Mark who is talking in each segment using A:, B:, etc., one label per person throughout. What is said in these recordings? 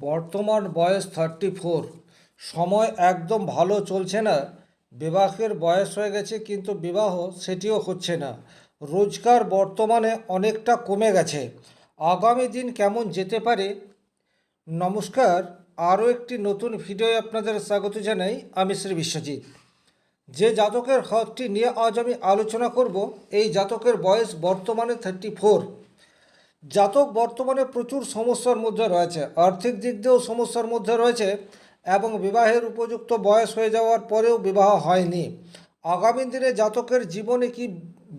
A: বর্তমান বয়স thirty four সময় একদম ভালো চলছে না। বিবাহের বয়স হয়ে গেছে কিন্তু বিবাহ সেটিও হচ্ছে না। রোজগার বর্তমানে অনেকটা কমে গেছে। আগামী দিন কেমন যেতে পারে? নমস্কার। আরও একটি নতুন ভিডিওয়ে আপনাদের স্বাগত জানাই আমি শ্রী বিশ্বজিৎ। যে জাতকের হকটি নিয়ে আজ আমি আলোচনা করব, এই জাতকের বয়স বর্তমানে থার্টি ফোর জাতক বর্তমানে প্রচুর সমস্যার মধ্যে রয়েছে। আর্থিক দিক দিয়েও সমস্যার মধ্যে রয়েছে এবং বিবাহের উপযুক্ত বয়স হয়ে যাওয়ার পরেও বিবাহ হয়নি। আগামী দিনে জাতকের জীবনে কি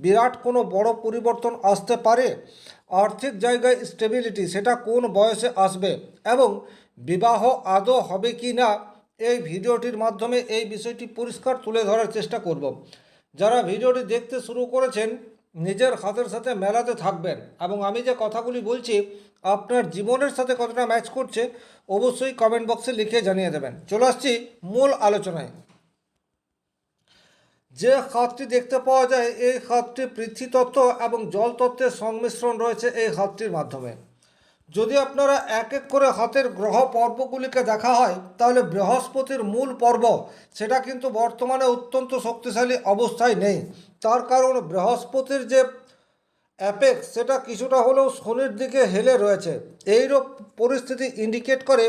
A: বিরাট কোনো বড় পরিবর্তন আসতে পারে? আর্থিক জায়গায় স্টেবিলিটি সেটা কোন বয়সে আসবে? এবং বিবাহ আদৌ হবে কি না? এই ভিডিওটির মাধ্যমে এই বিষয়টি পরিষ্কার তুলে ধরার চেষ্টা করব। যারা ভিডিওটি দেখতে শুরু করেছেন নিজের হাতের সাথে মেলাতে থাকবেন এবং আমি যে কথাগুলি বলছি, আপনার জীবনের সাথে কতটা ম্যাচ করছে, অবশ্যই কমেন্ট বক্সে লিখে জানিয়ে দেবেন। চলে আসছি মূল আলোচনায়। যে খাতটি দেখতে পাওয়া যায়, এই খাতটি পৃথ্বীতত্ত্ব এবং জল তত্ত্বের সংমিশ্রণ রয়েছে এই খাতটির মাধ্যমে। যদি আপনারা এক এক করে হাতের গ্রহ পর্বগুলিকে দেখা হয়, তাহলে বৃহস্পতির মূল পর্ব, সেটা কিন্তু বর্তমানে অত্যন্ত শক্তিশালী অবস্থায় নেই। তার কারণ বৃহস্পতির যে অ্যাপেক্স, সেটা কিছুটা হলেও শনির দিকে হেলে রয়েছে। এইরূপ পরিস্থিতি ইন্ডিকেট করে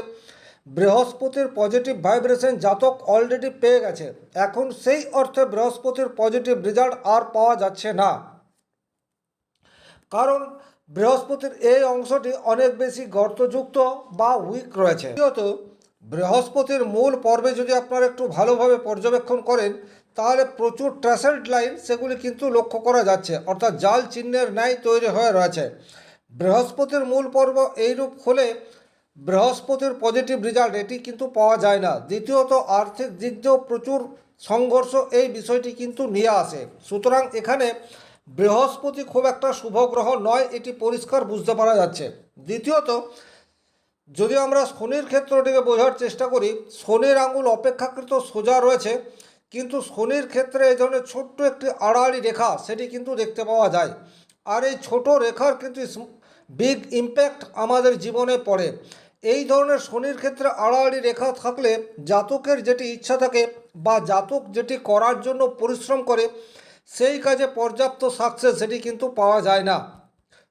A: বৃহস্পতির পজিটিভ ভাইব্রেশন জাতক অলরেডি পেয়ে গেছে। এখন সেই অর্থে বৃহস্পতির পজিটিভ রেজাল্ট আর পাওয়া যাচ্ছে না। কারণ বৃহস্পতির এই অংশটি অনেক বেশি গর্তযুক্ত বা উইক রয়েছে। দ্বিতীয়ত, বৃহস্পতির মূল পর্বে যদি আপনারা একটু ভালোভাবে পর্যবেক্ষণ করেন তাহলে প্রচুর ট্রাসেল্ট লাইন সেগুলি কিন্তু লক্ষ্য করা যাচ্ছে। অর্থাৎ জাল চিহ্নের ন্যায় তৈরি হয়ে রয়েছে। বৃহস্পতির মূল পর্ব এইরূপ হলে বৃহস্পতির পজিটিভ রেজাল্ট এটি কিন্তু পাওয়া যায় না। দ্বিতীয়ত, আর্থিক দিক দিয়েও প্রচুর সংঘর্ষ এই বিষয়টি কিন্তু নিয়ে আসে। সুতরাং এখানে বৃহস্পতি খুব একটা শুভ গ্রহ নয়, এটি পরিষ্কার বুঝতে পারা যাচ্ছে। দ্বিতীয়ত, যদি আমরা শনির ক্ষেত্রটিকে বোঝার চেষ্টা করি, শনির আঙুল অপেক্ষাকৃত সোজা রয়েছে। কিন্তু শনির ক্ষেত্রে এই ধরনের ছোট্ট একটি আড়াআড়ি রেখা সেটি কিন্তু দেখতে পাওয়া যায়। আর এই ছোট রেখার কিন্তু বিগ ইম্প্যাক্ট আমাদের জীবনে পড়ে। এই ধরনের শনির ক্ষেত্রে আড়াআড়ি রেখা থাকলে জাতকের যেটি ইচ্ছা থাকে বা জাতক যেটি করার জন্য পরিশ্রম করে, সেই কাজে পর্যাপ্ত সাকসেস সেটি কিন্তু পাওয়া যায় না।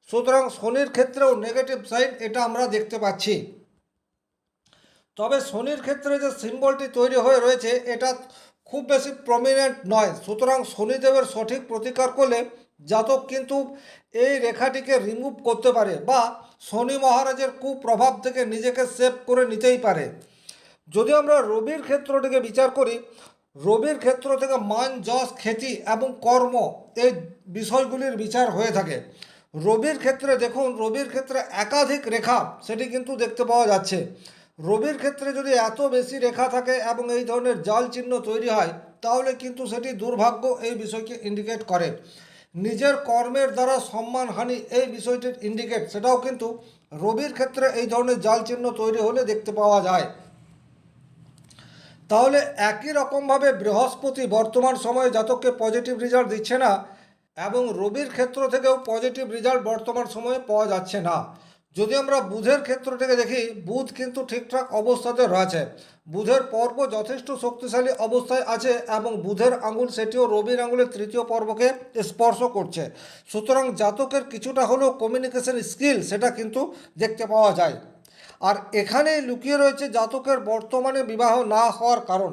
A: সুতরাং শনির ক্ষেত্রেও নেগেটিভ সাইড এটা আমরা দেখতে পাচ্ছি। তবে শনির ক্ষেত্রে যে সিম্বলটি তৈরি হয়ে রয়েছে, এটা খুব বেশি প্রমিনেন্ট নয়। সুতরাং শনিদেবের সঠিক প্রতিকার করলে জাতক কিন্তু এই রেখাটিকে রিমুভ করতে পারে বা শনি মহারাজের কুপ্রভাব থেকে নিজেকে সেভ করে নিতেই পারে। যদি আমরা রবির ক্ষেত্রটিকে বিচার করি, রবির ক্ষেত্র থেকে মান, যশ খ্যাতি এবং কর্ম এই বিষয়গুলির বিচার হয়ে থাকে। রবির ক্ষেত্রে দেখুন, রবির ক্ষেত্রে একাধিক রেখা, সেটি কিন্তু দেখতে পাওয়া যাচ্ছে। রবির ক্ষেত্রে যদি এত বেশি রেখা থাকে এবং এই ধরনের জাল চিহ্ন তৈরি হয়, তাহলে কিন্তু সেটি দুর্ভাগ্য এই বিষয়কে ইন্ডিকেট করে। নিজের কর্মের দ্বারা সম্মানহানি এই বিষয়টির ইন্ডিকেট সেটাও কিন্তু রবির ক্ষেত্রে এই ধরনের জাল চিহ্ন তৈরি হলে দেখতে পাওয়া যায়। তাহলে একই রকমভাবে বৃহস্পতি বর্তমান সময়ে জাতককে পজিটিভ রেজাল্ট দিচ্ছে না, এবং রবির ক্ষেত্র থেকেও পজিটিভ রেজাল্ট বর্তমান সময়ে পাওয়া যাচ্ছে না। যদি আমরা বুধের ক্ষেত্র থেকে দেখি, বুধ কিন্তু ঠিকঠাক অবস্থাতে রয়েছে। বুধের পর্ব যথেষ্ট শক্তিশালী অবস্থায় আছে এবং বুধের আঙুল সেটিও রবির আঙুলের তৃতীয় পর্বকে স্পর্শ করছে। সুতরাং জাতকের কিছুটা হলেও কমিউনিকেশন স্কিল সেটা কিন্তু দেখতে পাওয়া যায়। আর এখানেই লুকিয়ে রয়েছে জাতকের বর্তমানে বিবাহ না হওয়ার কারণ।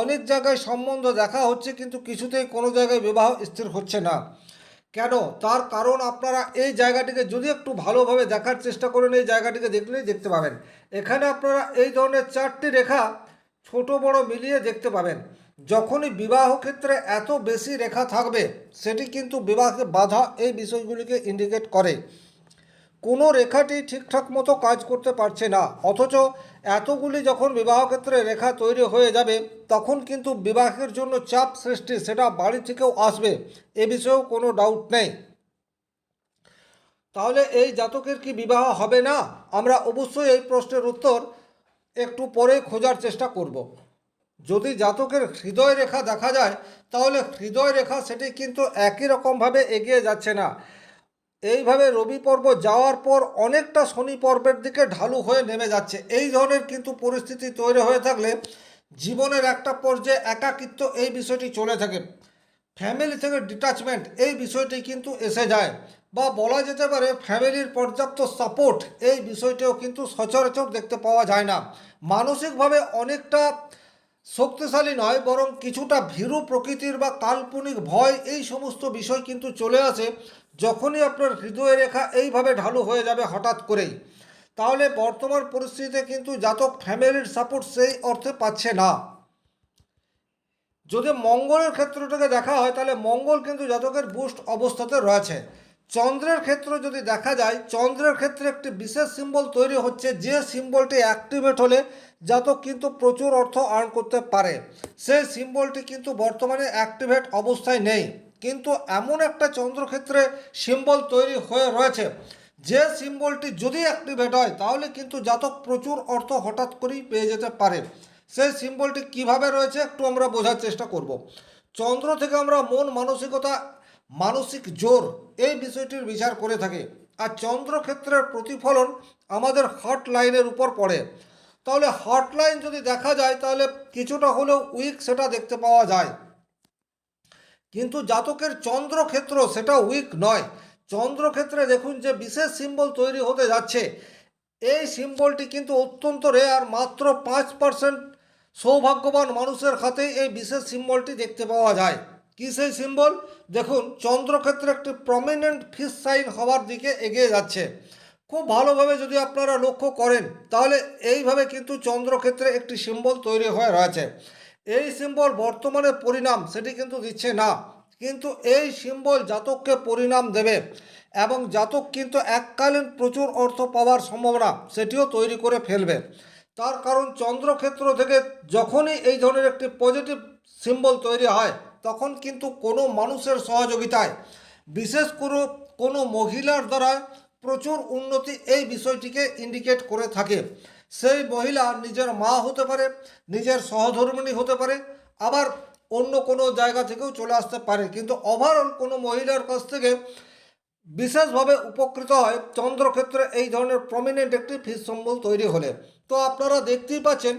A: অনেক জায়গায় সম্বন্ধ দেখা হচ্ছে, কিন্তু কিছুতেই কোনো জায়গায় বিবাহ স্থির হচ্ছে না। কেন? তার কারণ আপনারা এই জায়গাটিকে যদি একটু ভালোভাবে দেখার চেষ্টা করেন, এই জায়গাটিকে দেখলেই দেখতে পাবেন। এখানে আপনারা এই ধরনের চারটি রেখা ছোট, বড় মিলিয়ে দেখতে পাবেন। যখনই বিবাহ ক্ষেত্রে এত বেশি রেখা থাকবে, সেটি কিন্তু বিবাহকে বাধা এই বিষয়গুলিকে ইন্ডিকেট করে। কোনো রেখাটি ঠিকঠাক মতো কাজ করতে পারছে না, অথচ এতগুলি যখন বিবাহ ক্ষেত্রে রেখা তৈরি হয়ে যাবে, তখন কিন্তু বিবাহের জন্য চাপ সৃষ্টি সেটা বাড়ি থেকেও আসবে, এ বিষয়েও কোনো ডাউট নেই। তাহলে এই জাতকের কি বিবাহ হবে না? আমরা অবশ্যই এই প্রশ্নের উত্তর একটু পরে খোঁজার চেষ্টা করব। যদি জাতকের হৃদয় রেখা দেখা যায়, তাহলে হৃদয় রেখা সেটি কিন্তু একই রকমভাবে এগিয়ে যাচ্ছে না। এইভাবে রবি পর্ব যাওয়ার পর অনেকটা শনি পর্বের দিকে ঢালু হয়ে নেমে যাচ্ছে। এই ধরনের কিন্তু পরিস্থিতি তৈরি হয়ে থাকলে জীবনের একটা পর্যায়ে একাকিত্ব এই বিষয়টি চলে থাকে। ফ্যামিলি থেকে ডিটাচমেন্ট এই বিষয়টি কিন্তু এসে যায়। বা বলা যেতে পারে ফ্যামিলির পর্যাপ্ত সাপোর্ট এই বিষয়টিও কিন্তু সচরাচর দেখতে পাওয়া যায় না। মানসিকভাবে অনেকটা শক্তিশালী নয়, বরং কিছুটা ভীরু প্রকৃতির বা কাল্পনিক ভয় এই সমস্ত বিষয় কিন্তু চলে আসে। যখনই আপনার হৃদয় রেখা এইভাবে ঢালু হয়ে যাবে হঠাৎ করেই, তাহলে বর্তমান পরিস্থিতিতে কিন্তু জাতক ফ্যামিলির সাপোর্ট সেই অর্থে পাচ্ছে না। যদি মঙ্গলের ক্ষেত্রটাকে দেখা হয়, তাহলে মঙ্গল কিন্তু জাতকের বুস্ট অবস্থাতে রয়েছে। চন্দ্রের ক্ষেত্র যদি দেখা যায়, চন্দ্রের ক্ষেত্রে একটি বিশেষ সিম্বল তৈরি হচ্ছে, যে সিম্বলটি অ্যাক্টিভেট হলে জাতক কিন্তু প্রচুর অর্থ আর্ন করতে পারে। সেই সিম্বলটি কিন্তু বর্তমানে অ্যাক্টিভেট অবস্থায় নেই। কিন্তু এমন একটা চন্দ্রক্ষেত্রে সিম্বল তৈরি হয়ে রয়েছে। যে সিম্বলটি যদি অ্যাক্টিভেট হয়, তাহলে কিন্তু জাতক প্রচুর অর্থ হঠাৎ করেই পেয়ে যেতে পারে। সেই সিম্বলটি কীভাবে রয়েছে, একটু আমরা বোঝার চেষ্টা করব। চন্দ্র থেকে আমরা মন, মানসিকতা, মানসিক জোর, এই বিষয়টির বিচার করে থাকি। আর চন্দ্রক্ষেত্রের প্রতিফলন আমাদের হট লাইনের উপর পড়ে। তাহলে হট লাইন যদি দেখা যায়, তাহলে কিছুটা হলেও উইক সেটা দেখতে পাওয়া যায়। কিন্তু জাতকের চন্দ্রক্ষেত্র সেটা উইক নয়। চন্দ্রক্ষেত্রে দেখুন যে বিশেষ সিম্বল তৈরি হতে যাচ্ছে। এই সিম্বলটি কিন্তু অত্যন্ত রেয়ার মাত্র পাঁচ পার্সেন্ট সৌভাগ্যবান মানুষের হাতেই এই বিশেষ সিম্বলটি দেখতে পাওয়া যায়। কি সেই সিম্বল দেখুন, চন্দ্রক্ষেত্রে একটি প্রমিনেন্ট ফিস সাইন হওয়ার দিকে এগিয়ে যাচ্ছে। খুব ভালোভাবে যদি আপনারা লক্ষ্য করেন, তাহলে এইভাবে কিন্তু চন্দ্রক্ষেত্রে একটি সিম্বল তৈরি হয়ে রয়েছে। এই সিম্বল বর্তমানে পরিণাম, সেটি কিন্তু দিচ্ছে না। কিন্তু এই সিম্বল জাতককে পরিণাম দেবে এবং জাতক কিন্তু এককালীন প্রচুর অর্থ পাওয়ার সম্ভাবনা, সেটিও তৈরি করে ফেলবে। তার কারণ চন্দ্রক্ষেত্র থেকে যখনই এই ধরনের একটি পজিটিভ সিম্বল তৈরি হয়, তখন কিন্তু কোনো মানুষের সহযোগিতায়, বিশেষ করে কোনো মহিলার দ্বারা প্রচুর উন্নতি এই বিষয়টিকে ইন্ডিকেট করে থাকে। সেই মহিলা নিজের মা হতে পারে, নিজের সহধর্মিণী হতে পারে, আবার অন্য কোনো জায়গা থেকেও চলে আসতে পারে। কিন্তু ওভারঅল কোনো মহিলার কাছ থেকে বিশেষভাবে উপকৃত হয় চন্দ্রক্ষেত্রে এই ধরনের প্রমিনেন্ট একটি ফিস সিম্বল তৈরি হলে। তো আপনারা দেখতেই পাচ্ছেন,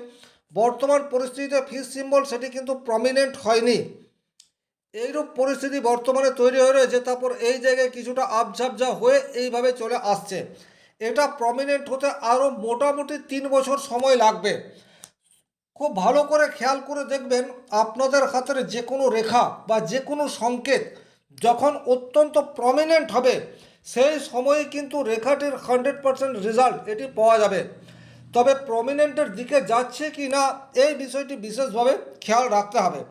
A: বর্তমান পরিস্থিতিতে ফিস সিম্বল সেটি কিন্তু প্রমিনেন্ট হয়নি। এইরূপ পরিস্থিতি বর্তমানে তৈরি হয়ে রয়েছে, তারপর এই জায়গায় কিছুটা আপঝাপঝা হয়ে এইভাবে চলে আসছে। এটা প্রমিনেন্ট হতে আরও মোটামুটি তিন বছর সময় লাগবে। খুব ভালো করে খেয়াল করে দেখবেন আপনাদের হাতের যে কোনো রেখা বা যে কোনো সংকেত যখন অত্যন্ত প্রমিনেন্ট হবে, সেই সময়ে কিন্তু রেখাটির হান্ড্রেড পারসেন্ট রেজাল্ট এটি পাওয়া যাবে। তবে প্রমিনেন্টের দিকে যাচ্ছে কি না, এই বিষয়টি বিশেষভাবে খেয়াল রাখতে হবে।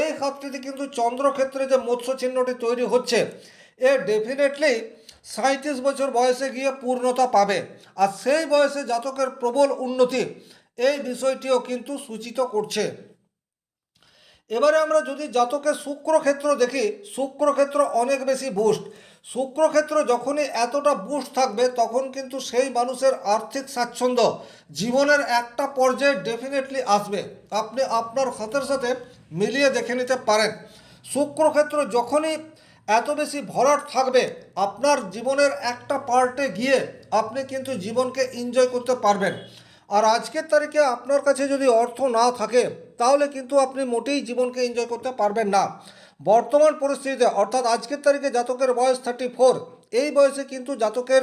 A: এই ক্ষেত্রে কিন্তু চন্দ্রক্ষেত্রে যে মৎস্য চিহ্নটি তৈরি হচ্ছে, এ ডেফিনেটলি সাঁত্রিশ বছর বয়সে গিয়ে পূর্ণতা পাবে। আর সেই বয়সে জাতকের প্রবল উন্নতি, এই বিষয়টিও কিন্তু সূচিত করছে। এবারে আমরা যদি জাতকের শুক্রক্ষেত্র দেখি, শুক্রক্ষেত্র অনেক বেশি বুস্ট শুক্রক্ষেত্র যখনই এতটা বুস্ট থাকবে, তখন কিন্তু সেই মানুষের আর্থিক স্বাচ্ছন্দ্য জীবনের একটা পর্যায়ে ডেফিনেটলি আসবে। আপনি আপনার হাতের সাথে মিলিয়ে দেখে নিতে পারেন। শুক্রক্ষেত্র যখনই এত বেশি ভরাট থাকবে আপনার জীবনের একটা পার্টে গিয়ে আপনি কিন্তু জীবনকে এনজয় করতে পারবেন। আর আজকের তারিখে আপনার কাছে যদি অর্থ না থাকে, তাহলে কিন্তু আপনি মোটেই জীবনকে এনজয় করতে পারবেন না। বর্তমান পরিস্থিতিতে, অর্থাৎ আজকের তারিখে জাতকের বয়স থার্টি ফোর এই বয়সে কিন্তু জাতকের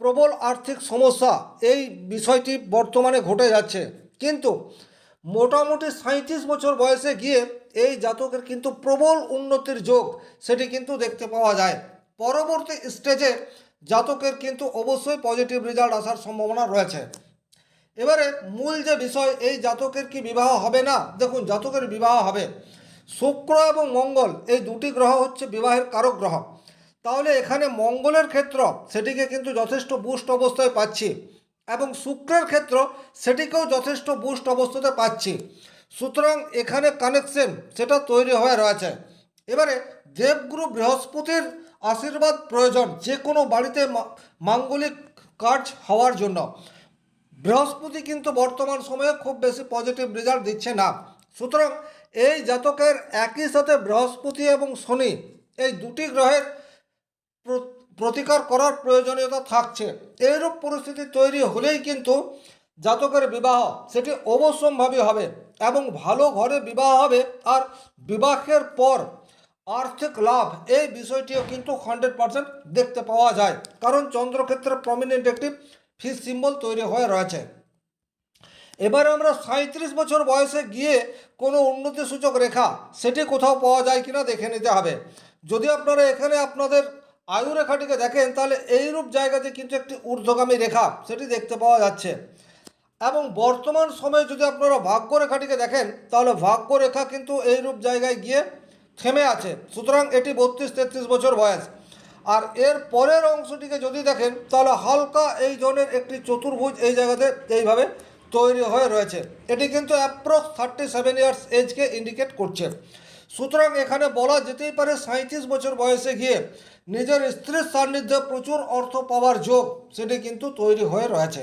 A: প্রবল আর্থিক সমস্যা এই বিষয়টি বর্তমানে ঘটে যাচ্ছে। কিন্তু মোটামুটি সাঁত্রিশ বছর বয়সে গিয়ে এই জাতকের কিন্তু প্রবল উন্নতির যোগ সেটি কিন্তু দেখতে পাওয়া যায়। পরবর্তী স্টেজে জাতকের কিন্তু অবশ্যই পজিটিভ রেজাল্ট আসার সম্ভাবনা রয়েছে। এবারে মূল যে বিষয়, এই জাতকের কি বিবাহ হবে না? দেখুন, জাতকের বিবাহ হবে শুক্র এবং মঙ্গল। এই দুটি গ্রহ হচ্ছে বিবাহের কারক গ্রহ। তাহলে এখানে মঙ্গলের ক্ষেত্র, সেটিকে কিন্তু যথেষ্ট বুস্ট অবস্থায় পাচ্ছি এবং শুক্রের ক্ষেত্র, সেটিকেও যথেষ্ট বুস্ট অবস্থাতে পাচ্ছি। সুতরাং এখানে কানেকশন সেটা তৈরি হয়ে রয়েছে। এবারে দেবগুরু বৃহস্পতির আশীর্বাদ প্রয়োজন যে কোনো বাড়িতে মাঙ্গলিক কাজ হওয়ার জন্য। বৃহস্পতি কিন্তু বর্তমান সময়ে খুব বেশি পজিটিভ রেজাল্ট দিচ্ছে না। সুতরাং এই জাতকের একই সাথে বৃহস্পতি এবং শনি এই দুটি গ্রহের প্র- প্রতিকার করার প্রয়োজনীয়তা থাকছে। এইরূপ পরিস্থিতি তৈরি হলেই কিন্তু জাতকের বিবাহ, সেটি অবশ্যম্ভাবী হবে এবং ভালো ঘরে বিবাহ হবে আর বিবাহের পর আর্থিক লাভ। এই বিষয়টিও কিন্তু হান্ড্রেড পার্সেন্ট দেখতে পাওয়া যায়। কারণ চন্দ্রক্ষেত্রে প্রমিনেন্ট একটি ফিস সিম্বল তৈরি হয়ে রয়েছে। এবারে আমরা সাঁত্রিশ বছর বয়সে গিয়ে কোনো উন্নতি সূচক রেখা, সেটি কোথাও পাওয়া যায় কিনা দেখে নিতে হবে। যদি আপনারা এখানে আপনাদের আয়ু রেখাটিকে দেখেন, তাহলে এইরূপ জায়গাতে কিন্তু একটি ঊর্ধ্বগামী রেখা, সেটি দেখতে পাওয়া যাচ্ছে। এবং বর্তমান সময়ে যদি আপনারা ভাগ্য রেখাটিকে দেখেন, তাহলে ভাগ্য রেখা কিন্তু এইরূপ জায়গায় গিয়ে থেমে আছে। সুতরাং এটি বত্রিশ, তেত্রিশ বছর বয়স। আর এর পরের অংশটিকে যদি দেখেন, তাহলে হালকা এই জনের একটি চতুর্ভুজ এই জায়গাতে এইভাবে তৈরি হয়ে রয়েছে। এটি কিন্তু অ্যাপ্রক্স থার্টি সেভেন ইয়ার্স এজকে ইন্ডিকেট করছে। সুতরাং এখানে বলা যেতেই পারে সাঁত্রিশ বছর বয়সে গিয়ে নিজের স্ত্রীর সান্নিধ্যে প্রচুর অর্থ পাওয়ার যোগ সেটি কিন্তু তৈরি হয়ে রয়েছে।